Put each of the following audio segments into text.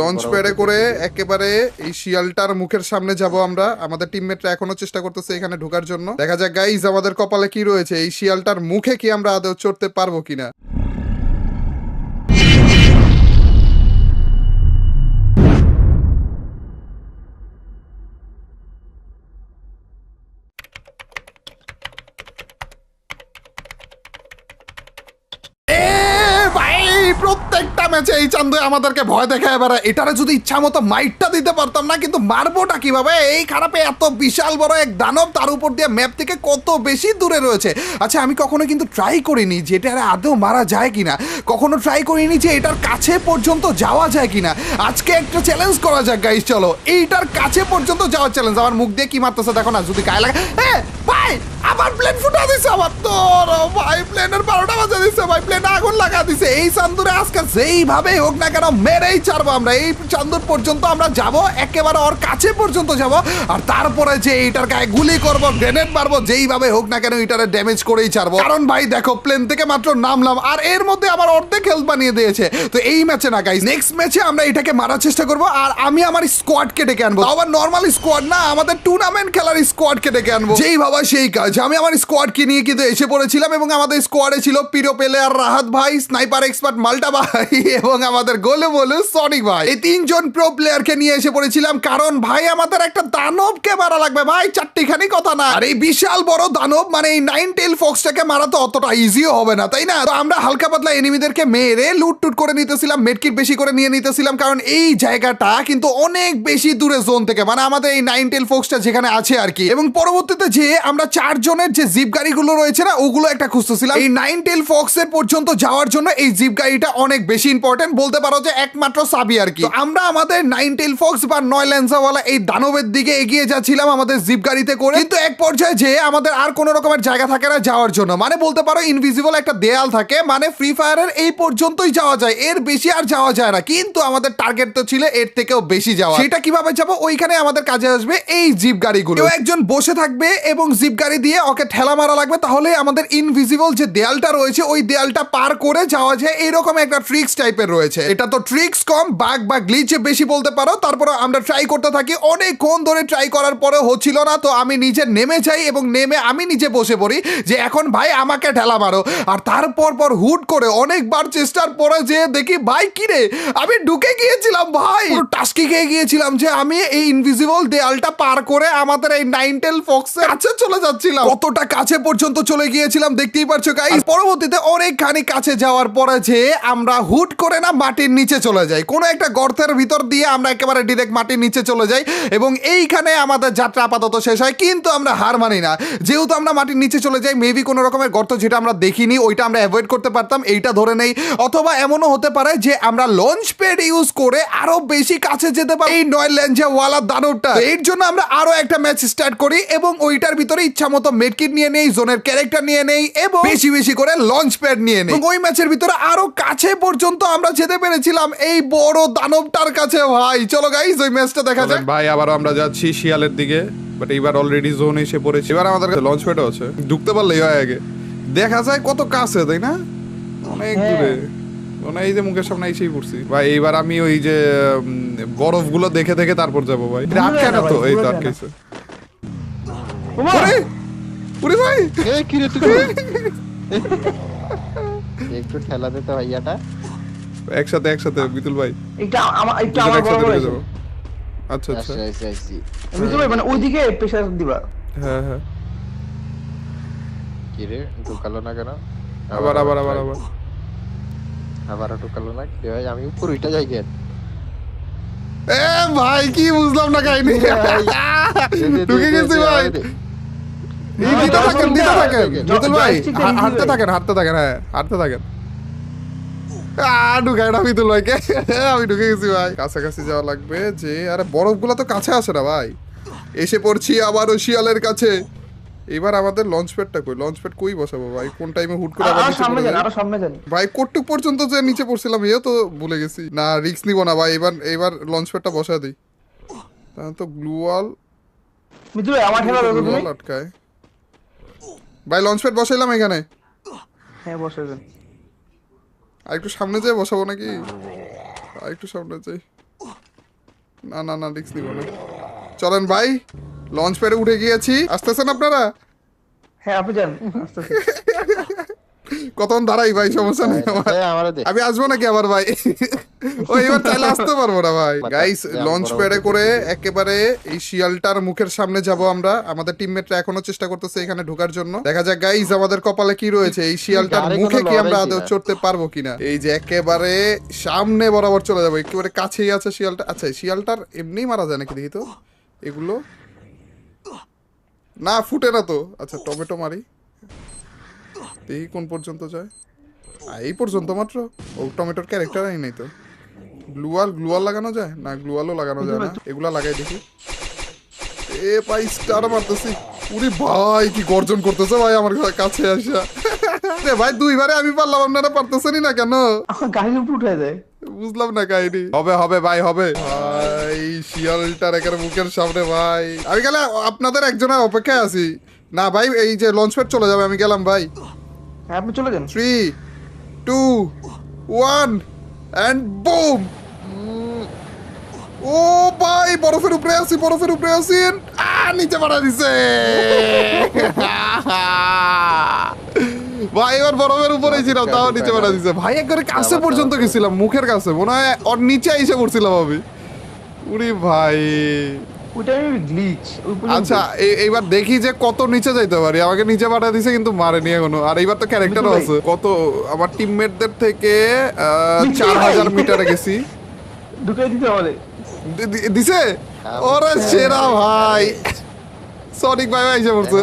Launch প্যাডে করে একেবারে এই শিয়ালটার মুখের সামনে যাব আমরা। আমাদের টিমমেটরা এখনও চেষ্টা করতেছে এখানে ঢোকার জন্য। দেখা যাক গাইজ আমাদের কপালে কি রয়েছে? এই শিয়ালটার মুখে কি আমরা আদৌ চড়তে পারব কিনা? ম্যাচে এই চান্দু আমাদেরকে ভয় দেখায় এবারে এটারে যদি ইচ্ছা মতো মাইটটা দিতে পারতাম না কিন্তু মারবোটা কীভাবে? এই খারাপে এত বিশাল বড় এক দানব তার উপর দিয়ে ম্যাপ থেকে কত বেশি দূরে রয়েছে। আচ্ছা আমি কখনো কিন্তু ট্রাই করিনি যে এটা আদৌ মারা যায় কিনা। কখনো ট্রাই করিনি যে এটার কাছে পর্যন্ত যাওয়া যায় কিনা। আজকে একটা চ্যালেঞ্জ করা যাক গাইস চলো। এইটার কাছে পর্যন্ত যাওয়ার চ্যালেঞ্জ আমার মুখ দিয়ে কি মারতেছে দেখো না যদি গায়ে লাগে এ, প্লেন তারপরে যে এইটার গায়ে গুলি গ্রেনেড মারবো, যেইভাবে হোক না কেন এটারে ড্যামেজ করেই ছাড়বো। কারণ ভাই, দেখো প্লেন থেকে মাত্র নামলাম, আর এর মধ্যে আমার অর্ধেক হেলথ বানিয়ে দিয়েছে। তো এই ম্যাচে না গাইস নেক্সট ম্যাচে আমরা এটাকে মারার চেষ্টা করব, আর আমি আমার স্কোয়াডকে ডেকে আনব। আবার নর্মাল স্কোয়াড না, আমাদের টুর্নামেন্ট খেলার স্কোয়াডকে ডেকে আনব। যেই ভাবা সেই কাজ আমি আমার স্কোয়াডকে নিয়ে কিন্তু এসে পড়েছিলাম এবং আমাদের স্কোয়াডে ছিল পিরো প্লেয়ার রাহাত ভাই স্নাইপার এক্সপার্ট মাল্টা ভাই এবং আমাদের গোলে বলু সনিক ভাই। এই তিনজন প্রো প্লেয়ারকে নিয়ে এসে পড়েছিলাম কারণ ভাই, আমাদের একটা দানবকে মারা লাগবে ভাই, চারটিখানি কথা না। আর এই বিশাল বড় দানব মানে এই নাইন টেল ফক্সটাকে মারা তো অতটা ইজিও হবে না, তাই না? তো আমরা হালকা পাতলা এনিমিদেরকে মেরে লুট টুট করে নিতেছিলাম মেডকিট বেশি করে নিয়ে নিতেছিলাম, কারণ এই জায়গাটা কিন্তু অনেক বেশি দূরে জোন থেকে মানে আমাদের এই নাইন টেল ফক্সটা যেখানে আছে আর কি। এবং পরবর্তীতে যে আমরা চারজনের যে জিপ গাড়িগুলো রয়েছে না ওগুলো একটা খুঁজতেছিলাম। এই নাইন টেল ফক্সের পর্যন্ত যাওয়ার জন্য এই জিপ গাড়িটা অনেক বেশি ইম্পর্টেন্ট বলতে পারো যে একমাত্র সাবি আর কি। আমরা আমাদের নাইন টেল ফক্স বা নয় ল্যান্সাওয়ালা এই দানবের দিকে এগিয়ে যাচ্ছিলাম আমাদের জিপ গাড়িতে করে। কিন্তু এক পর্যায়ে যে আমাদের আর কোনো রকমের জায়গা থাকে না যাওয়ার জন্য। মানে বলতে পারো ইনভিজিবল একটা দেয়াল থাকে মানে ফ্রি ফায়ারের এই পর্যন্তই যাওয়া যায়। এর বেশি আর যাওয়া যায় না। কিন্তু আমাদের টার্গেট তো ছিল এর থেকেও বেশি যাওয়া সেটা কীভাবে যাব? ওইখানে আমাদের কাজে আসবে এই জিপ গাড়িগুলো। একজন বসে থাকবে এবং জিপ গাড়ি দিয়ে ওকে ঠেলা মারা লাগবে, তাহলে আমাদের ইনভিজিবল যে দেয়ালটা রয়েছে, ওই দেয়ালটা পার করে যাওয়া যায়। এরকম একটা ট্রিক্স টাইপের রয়েছে। এটা তো ট্রিক্স কম, বাঘ বা গ্লিচে বেশি বলতে পারো। তারপরে আমরা ট্রাই করতে থাকি। অনেকক্ষণ ধরে ট্রাই করার পরে হচ্ছিল না, তো আমি নিজে নেমে যাই এবং নেমে আমি নিজে বসে পড়ি যে, এখন ভাই আমাকে ঠেলা মারো। আর তারপর পর হুট করে অনেকবার চেষ্টার পরে যে দেখি, ভাই কিরে আমি ঢুকে গিয়েছিলাম, ভাই! টাস্কি খেয়ে গিয়েছিলাম যে, আমি এই ইনভিজিবল দেয়ালটা পার করে আমাদের এই নাইনটেল ফক্সের কাছে চলে যাচ্ছিলাম। কতটা কাছে পর্যন্ত চলে গিয়েছিলাম দেখতেই পারছ গাইস পরবর্তীতে অনেকখানি কাছে যাওয়ার পরে যে আমরা হুট করে না মাটির নিচে চলে যাই। কোনো একটা গর্তের ভিতর দিয়ে আমরা একেবারে ডিরেক্ট মাটির নিচে চলে যাই এবং এইখানে আমাদের যাত্রা আপাতত শেষ হয় কিন্তু আমরা হার মানি না। যেহেতু আমরা মাটির নিচে চলে যাই মেবি কোনো রকমের গর্ত যেটা আমরা দেখিনি ওইটা আমরা অ্যাভয়েড করতে পারতাম এইটা ধরে নেই। অথবা এমনও হতে পারে যে আমরা লঞ্চ প্যাড ইউজ করে আরও বেশি কাছে যেতে পারি। এই নয় লেঞ্জা ওয়ালা দানবটা। এর জন্য আমরা আরও একটা ম্যাচ স্টার্ট করি এবং ওইটার ভিতরে ইচ্ছা মতো মেডকিট নিয়ে নেই জোনের ক্যারেক্টার নিয়ে নেই এবং বেশি বেশি করে লঞ্চ প্যাড নিয়ে নেই। ওই ম্যাচের ভিতরে আরও কাছে পর্যন্ত আমরা যেতে পেরেছিলাম এই বড় দানবটার কাছে। ভাই চলো গাইজ ওই ম্যাচটা দেখা যাক। ভাই আবারও আমরা যাচ্ছি শিয়ালের দিকে বাট এইবার অলরেডি জোন এসে পড়েছে। এবার আমাদের লঞ্চ প্যাডও আছে। ঢুকতে পারলেই হয় আগে। দেখা যায় কত কাছে তাই না? অনেক দূরে। মানে এই যে মুখের সামনে এসেই পড়ছি। ভাই এইবার আমি ওই যে বরফগুলো দেখে দেখে তারপর যাব ভাই। এটা আটকে না তো? এই তো আটকেছে ওরে! ওরে ভাই! এ কি রে তুই একটু ঠেলা দে তো ভাইয়াটা। একসাথে একসাথে বিতুল ভাই। এটা আমার দুজন আমার বড় বড় আচ্ছা আচ্ছা। আচ্ছা আচ্ছা আচ্ছা বুঝতে মানে ওইদিকে প্রেসার দিবা। হ্যাঁ হ্যাঁ। কি রে ঢুকালো না কেন? আবার আবার আবার আবার আবার। ঢুকালো না? কি হয় আমি উপর উঠে যাই কেন এ ভাই কি বুঝলাম না কাহিনী? ঢুকে গেছি ভাই। দিতে থাকেন দিতে থাকেন। হাঁটতে থাকেন হাঁটতে থাকেন হ্যাঁ হাঁটতে থাকেন। ঢুকাই না ভাইকে। আমি ঢুকে গেছি ভাই। কাছাকাছি যাওয়া লাগবে যে আরে বরফগুলো তো কাছে আসে না ভাই। এসে পড়ছি আবারও শিয়ালের কাছে। এবার আমাদের লঞ্চ প্যাডটা কই? লঞ্চ প্যাড কই বসাবো ভাই? কোন টাইমে হুট করে আবার সামনে যান যাই? আরও সামনে যান। ভাই কটুক পর্যন্ত যে নিচে পড়ছিলাম এও তো ভুলে গেছি। না রিস্ক নিব না ভাই এবার এবার লঞ্চ প্যাডটা বসা দিই। তাহলে তো গ্লু ওয়াল মিত্র ভাই, আমার ঠেলা দাও তুমি। আটকায়। ভাই লঞ্চ প্যাড বসাইলাম এখানে। হ্যাঁ বসে যান আর একটু সামনে যেয়ে বসাবো নাকি? আর একটু সামনে যাই না না না রিক্স নিব না। চলেন ভাই। লঞ্চ প্যাডে উঠে গিয়েছি। আসতেছেন আপনারা? হ্যাঁ আপনি যান। কতক্ষণ দাঁড়াই ভাই সমস্যা নেই আমার। এই আমারে দে। আমি আসব নাকি আবার ভাই? ও এবার চাইলে আসতে পারব না ভাই। গাইস লঞ্চ প্যাডে করে একেবারে এই শিয়ালটার মুখের সামনে যাব আমরা। আমাদের টিমমেটরা এখনও চেষ্টা করতেছে এখানে ঢোকার জন্য। দেখা যাক গাইস আমাদের কপালে কি রয়েছে? এই শিয়ালটার মুখে কি আমরা আদৌ চড়তে পারব কিনা? এই যে একেবারে সামনে বরাবর চলে যাব। একেবারে কাছেই আছে শিয়ালটা। আচ্ছা শিয়ালটার এমনিই মারা যায় নাকি দেখি তো? এগুলো না ফুটে না তো। আচ্ছা টমেটো মারি। দেখি কোন পর্যন্ত যায়। এই পর্যন্ত মাত্র? ও টমেটোর ক্যারেক্টারই নেই তো। গ্লুয়াল গ্লুয়াল লাগানো যায়? না গ্লুয়ালও লাগানো যায় না। এগুলা লাগাই দেখি। এ ভাই স্টার মারতেছি। উনি ভাই কি গর্জন করতেছে ভাই আমার কাছে আসা। রে ভাই দুইবারে আমি পারলাম আপনারা পারতেছেনই না কেন? উপর উঠে যায় বুঝলাম না কাহিনী। হবে হবে ভাই হবে। শিয়ালটার একের মুখের সামনে ভাই। আমি গেলে আপনাদের একজনের অপেক্ষায় আছি। না ভাই এই যে লঞ্চ প্যাড চলে যাবে আমি গেলাম ভাই। হ্যাঁ আপনি চলে যান। Three two one and boom ও ভাই বরফের উপরে আছি বরফের উপরে আছি। নিচে মারা দিছে। ভাই এবার বরফের উপরে ছিলাম তাও নিচে মারা দিছে। ভাই একবারে কাছে পর্যন্ত গেছিলাম মুখের কাছে। মনে হয় ওর নিচে এসে পড়ছিলাম আমি। উরি ভাই। ওইটা গ্লিচ আচ্ছা এই- এইবার দেখি যে কত নিচে যাইতে পারি। আমাকে নিচে পাঠা দিছে কিন্তু মারেনি এখনও। আর এইবার তো ক্যারেক্টারও আছে। কত আমার টিমমেটদের থেকে চার। হাজার মিটারে গেছি। ঢুকে দিতে হবে। দিছে? ওরে সেরা ভাই। সনিক ভাই ভাই এসে পড়ছে।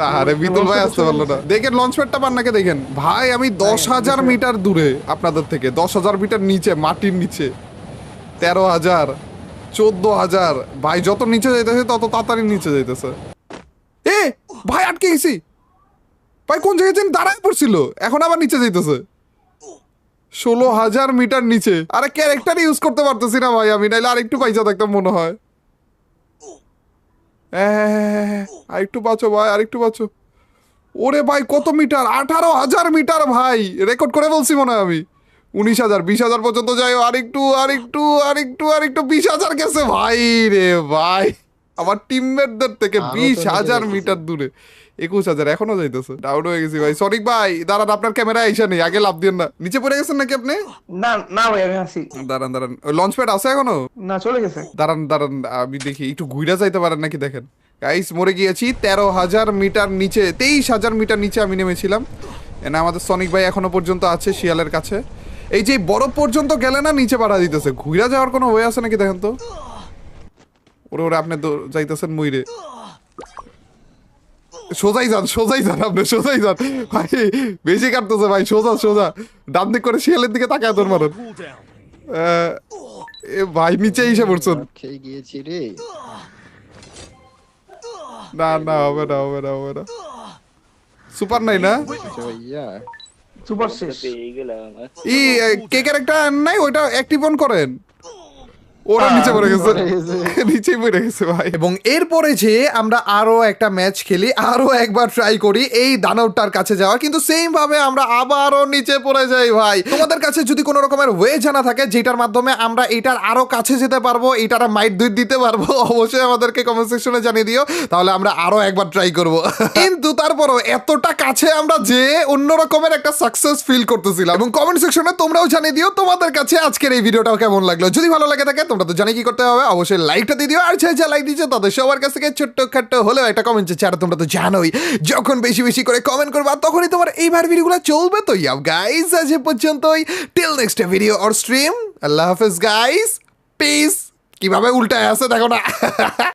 আরে বিতুল ভাই আসতে পারল না। দেখেন লঞ্চ প্যাডটা পান্নাকে দেখেন। ভাই আমি দশ হাজার মিটার দূরে আপনাদের থেকে। দশ হাজার মিটার নিচে মাটির নিচে। তেরো হাজার, চোদ্দ হাজার, ভাই, যত নিচে যাইতেছে, তত তাড়াতাড়ি নিচে যাইতেছে। এ, ভাই, আটকে গেছি। ভাই, কোন জায়গায় যেন দাঁড়ায় পড়ছিল? এখন আবার নিচে যাইতেছে। ষোলো হাজার মিটার নিচে। আরে ক্যারেক্টার ইউজ করতে পারতেছি না ভাই আমি, নাইলে আরেকটু পয়সা থাকতাম মনে হয়। হ্যাঁ আরেকটু বাঁচো ভাই, আরেকটু বাঁচো। ওরে ভাই, কত মিটার? আঠারো হাজার মিটার ভাই রেকর্ড করে বলছি মনে হয় আমি। উনিশ হাজার বিশ হাজার পর্যন্ত যাই আরেকটু আরেকটু আরেকটু আরেকটু বিশ হাজার গেছে। ভাই রে ভাই আমার টিমমেটদের থেকে বিশ হাজার মিটার দূরে। একুশ হাজার এখনও যাইতেছে। ডাউন হয়ে গেছি ভাই। সনিক ভাই দাঁড়ান আপনার ক্যামেরা আইসা নেই। আগে লাভ দিন না। নিচে পড়ে গেছেন নাকি আপনি? না না ভাই আমি আসি দাঁড়ান দাঁড়ান। লঞ্চ প্যাড আছে এখনও? না চলে গেছে। দাঁড়ান দাঁড়ান আমি দেখি। একটু ঘুরে যাইতে পারেন নাকি দেখেন। গাইস মরে গিয়েছি। তেরো হাজার মিটার নিচে তেইশ হাজার মিটার নিচে আমি নেমেছিলাম। এনা আমাদের সনিক ভাই এখনও পর্যন্ত আছে শিয়ালের কাছে। এই যে বরফ পর্যন্ত গেলে না নিচে বাড়া দিতেছে। ঘুরে যাওয়ার কোনো ওয়ে আছে নাকি দেখেন তো? ওরে ওরে আপনি যাইতেছেন মুইরে। সোজাই যান সোজাই যান আপনি সোজাই যান। ভাই বেশি কাটতেছে ভাই সোজা সোজা। ডান দিক করে শিয়ালের দিকে তাকায় তোর মারুন। ভাই নিচে এসে পড়ছেন। খেয়ে গিয়েছি রে। না না হবে না হবে না হবে না। সুপার নাই না? ভাইয়া। সুপার শেষ। এই গেলাম ই কে ক্যারেক্টার নাই? ওইটা অ্যাক্টিভ অন করেন। ওরা নিচে পড়ে গেছে। নিচেই পড়ে গেছে ভাই। এবং এরপরে যে আমরা আরও একটা ম্যাচ খেলি আরও একবার ট্রাই করি এই দানবটার কাছে যাওয়ার। কিন্তু সেম ভাবে আমরা আবারও নিচে পড়ে যাই ভাই। তোমাদের কাছে যদি কোনো রকমের ওয়ে জানা থাকে যেটার মাধ্যমে আমরা এটার আরও কাছে যেতে পারব এটার মাইট দুই দিতে পারব অবশ্যই আমাদেরকে কমেন্ট সেকশনে জানিয়ে দিও। তাহলে আমরা আরও একবার ট্রাই করব। কিন্তু তারপরও এতটা কাছে আমরা যে অন্য রকমের একটা সাকসেস ফিল করতেছিলাম। এবং কমেন্ট সেকশনে তোমরাও জানিয়ে দিও তোমাদের কাছে আজকের এই ভিডিওটাও কেমন লাগল। যদি ভালো লাগে থাকে তোমরা তো জানি কি করতে হবে। অবশ্যই লাইকটা দিয়ে দিও, আর যে যা লাইক দিচ্ছে তাদের সবার কাছ থেকে ছোট্ট খাট্ট হলেও একটা কমেন্ট চাচ্ছে আর তোমরা তো জানোই, যখন বেশি বেশি করে কমেন্ট করবা, তখনই তোমার এই এইবার ভিডিওগুলো চলবে। তো ইয়াও গাইস আজ পর্যন্তই। Till next video or stream আল্লাহ হাফেজ গাইস পিস কীভাবে উল্টায় আছে, দেখো না।